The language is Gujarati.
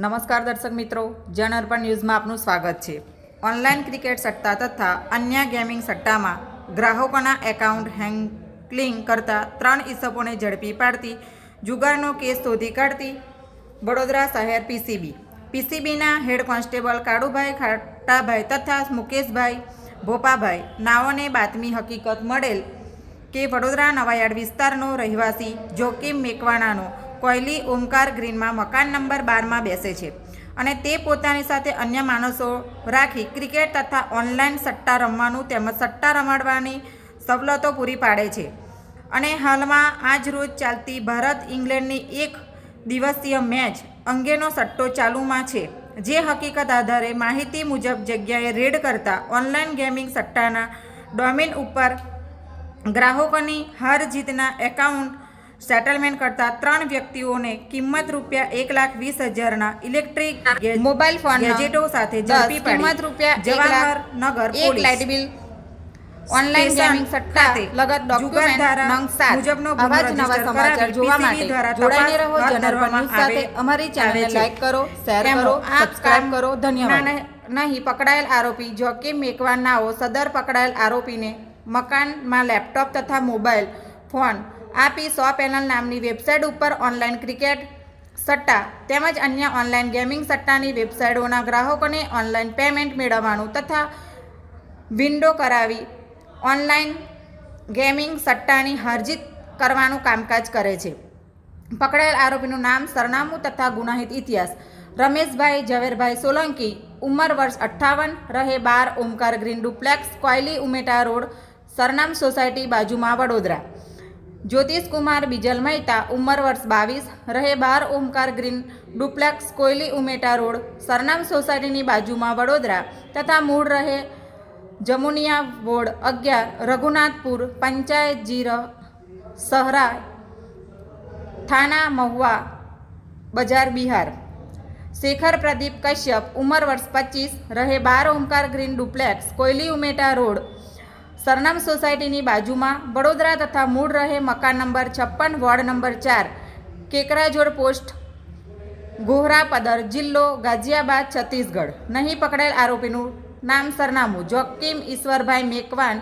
નમસ્કાર દર્શક મિત્રો, જન અર્પણ ન્યૂઝમાં આપનું સ્વાગત છે. ઓનલાઈન ક્રિકેટ સટ્ટા તથા અન્ય ગેમિંગ સટ્ટામાં ગ્રાહકોના એકાઉન્ટ હેન્કલિંગ કરતા ત્રણ ઇસપોને ઝડપી પાડતી, જુગારનો કેસ શોધી કાઢતી વડોદરા શહેર પીસીબી. પીસીબીના હેડ કોન્સ્ટેબલ કાળુભાઈ ખાટાભાઈ તથા મુકેશભાઈ ભોપાભાઈ નાઓને બાતમી હકીકત મળેલ કે વડોદરા નવાયાર્ડ વિસ્તારનો રહેવાસી જોકીમ મેકવાણાનો કોયલી ઓમકાર ગ્રીનમાં મકાન નંબર બારમાં બેસે છે અને તે પોતાની સાથે અન્ય માણસો રાખી ક્રિકેટ તથા ઓનલાઈન સટ્ટા રમવાનું તેમજ સટ્ટા રમાડવાની સવલતો પૂરી પાડે છે. અને હાલમાં આજ રોજ ચાલતી ભારત ઇંગ્લેન્ડની એક દિવસીય મેચ અંગેનો સટ્ટો ચાલુમાં છે. જે હકીકત આધારે માહિતી મુજબ જગ્યાએ રેડ કરતા ઓનલાઈન ગેમિંગ સટ્ટાના ડોમેન ઉપર ગ્રાહકોની હાર જીતના એકાઉન્ટ સેટલમેન્ટ કરતા ત્રણ વ્યક્તિઓને કિંમત રૂપિયા એક લાખ વીસ હજારના ઇલેક્ટ્રિક મોબાઈલ ફોન ગેજેટો સાથે ઝડપી કિંમત રૂપિયા જવાહર નગર એક લાઇટ બિલ ઓનલાઈન ગેમિંગ સટ્ટા લગત ડોક્યુમેન્ટ નંગ સાત. મુજબનો આવા જ નવા સમાચાર જોવા માટે જોડાઈને રહો. જનરલ ન્યૂઝ સાથે અમારી ચેનલ લાઈક કરો શેર કરો સબસ્ક્રાઇબ કરો. ધન્યવાદ. નહીં પકડાયેલ આરોપી જોકે મેકવાન નાઓ સદર પકડાયેલ આરોપીને મકાનમાં લેપટોપ તથા મોબાઈલ ફોન આપી સો પેનલ નામની વેબસાઇટ ઉપર ઓનલાઈન ક્રિકેટ સટ્ટા તેમજ અન્ય ઓનલાઈન ગેમિંગ સટ્ટાની વેબસાઇટોના ગ્રાહકોને ઓનલાઈન પેમેન્ટ મેળવવાનું તથા વિન્ડો કરાવી ઓનલાઈન ગેમિંગ સટ્ટાની હારજીત કરવાનું કામકાજ કરે છે. પકડાયેલ આરોપીનું નામ, સરનામું તથા ગુનાહિત ઇતિહાસ. રમેશભાઈ ઝવેરભાઈ સોલંકી ઉંમર વર્ષ અઠ્ઠાવન, રહે બાર Omkar green duplex, Koyali Umeta road, Sarnam society બાજુમાં વડોદરા. જ્યોતિષકુમાર, બીજલ મહેતા, ઉંમર વર્ષ બાવીસ, રહે બાર Omkar green, duplex Koyali Umeta road, Sarnam સોસાયટીની બાજુમાં વડોદરા, તથા મૂળ રહે જમુનિયા વોર્ડ અગિયાર, રઘુનાથપુર, પંચાયત જીર, સહરા, થાના મહુવા, બજાર બિહાર. શેખર પ્રદીપ કશ્યપ, ઉંમર વર્ષ પચીસ, રહે બાર Omkar green duplex Koyali Umeta road Sarnam સોસાયટીની બાજુમાં વડોદરા તથા મૂળ રહે મકાન નંબર છપ્પન, વોર્ડ નંબર ચાર, કેકરાજોડ પોસ્ટ, ગોહરા પદર, જિલ્લો ગાઝિયાબાદ, છત્તીસગઢ. નહીં પકડાયેલ આરોપીનું નામ સરનામું. જોકીમ ઈશ્વરભાઈ મેકવાન